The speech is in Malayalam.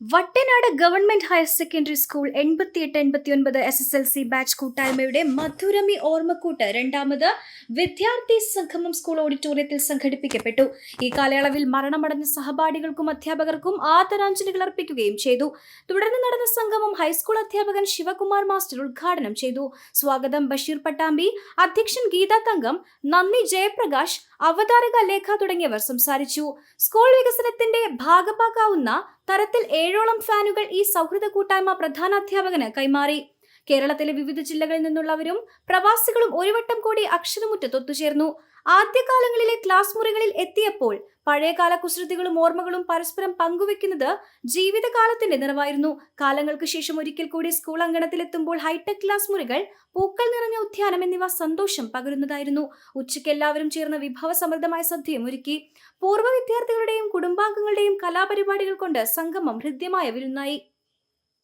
Vattanad government higher secondary school എൺപത്തിയെട്ട് എൺപത്തിയൊൻപത് S S L C batch കൂട്ടായ്മയുടെ മധുരമി ഓർമ്മക്കൂട്ട് രണ്ടാമത് വിദ്യാർത്ഥി സംഗമം സ്കൂൾ ഓഡിറ്റോറിയത്തിൽ സംഘടിപ്പിക്കപ്പെട്ടു. ഈ കാലയളവിൽ മരണമടഞ്ഞ സഹപാഠികൾക്കും അധ്യാപകർക്കും ആദരാഞ്ജലികൾ അർപ്പിക്കുകയും ചെയ്തു. തുടർന്ന് നടന്ന സംഗമം ഹൈസ്കൂൾ അധ്യാപകൻ ശിവകുമാർ മാസ്റ്റർ ഉദ്ഘാടനം ചെയ്തു. സ്വാഗതം ബഷീർ പട്ടാമ്പി അധ്യക്ഷൻ ഗീതാ തങ്കം നന്ദി ജയപ്രകാശ് അവതാരക ലേഖ തുടങ്ങിയവർ സംസാരിച്ചു. സ്കൂൾ വികസനത്തിന്റെ ഭാഗമാക്കാവുന്ന തരത്തിൽ ഏഴോളം ഫാനുകൾ ഈ സൗഹൃദ കൂട്ടായ്മ പ്രധാനാധ്യാപകന് കൈമാറി. കേരളത്തിലെ വിവിധ ജില്ലകളിൽ നിന്നുള്ളവരും പ്രവാസികളും ഒരു വട്ടം കൂടി അക്ഷരമുറ്റത്ത് ഒത്തുചേർന്നു ആദ്യകാലങ്ങളിലെ ക്ലാസ് മുറികളിൽ എത്തിയപ്പോൾ പഴയകാല കുസൃതികളും ഓർമ്മകളും പരസ്പരം പങ്കുവെക്കുന്നത് ജീവിതകാലത്തിന്റെ നിറവായിരുന്നു. കാലങ്ങൾക്ക് ശേഷം ഒരിക്കൽ കൂടി സ്കൂൾ അങ്കണത്തിലെത്തുമ്പോൾ ഹൈടെക് ക്ലാസ് മുറികൾ പൂക്കൾ നിറഞ്ഞ ഉദ്യാനം എന്നിവ സന്തോഷം പകരുന്നതായിരുന്നു. ഉച്ചയ്ക്ക് എല്ലാവരും ചേർന്ന് വിഭവസമൃദ്ധമായ സദ്യയും ഒരുക്കി. പൂർവ വിദ്യാർത്ഥികളുടെയും കുടുംബാംഗങ്ങളുടെയും കലാപരിപാടികൾ കൊണ്ട് സംഗമം ഹൃദ്യമായ വിരുന്നായി.